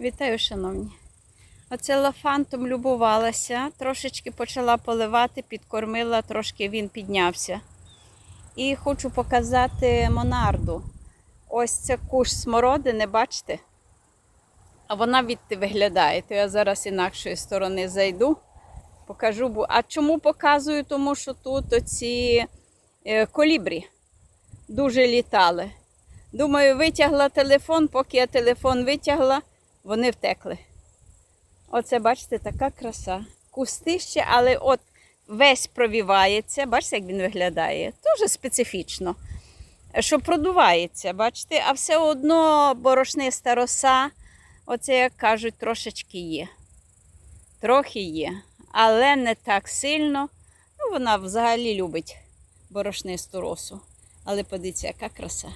Вітаю, шановні. Оце лафантом любувалася, трошечки почала поливати, підкормила, трошки він піднявся. І хочу показати монарду. Ось це куш смородини, бачите? А вона відти виглядає. То я зараз інакшої сторони зайду, покажу. А чому показую? Тому що тут оці е, колібрі дуже літали. Думаю, витягла телефон, поки я телефон витягла, вони втекли. Оце, бачите, така краса. Кустище, але от весь провівається. Бачите, як він виглядає? Дуже специфічно. Що продувається, бачите, а все одно борошниста роса, оце, як кажуть, трошечки є. Трохи є, але не так сильно. Ну, вона взагалі любить борошнисту росу. Але подивіться, яка краса.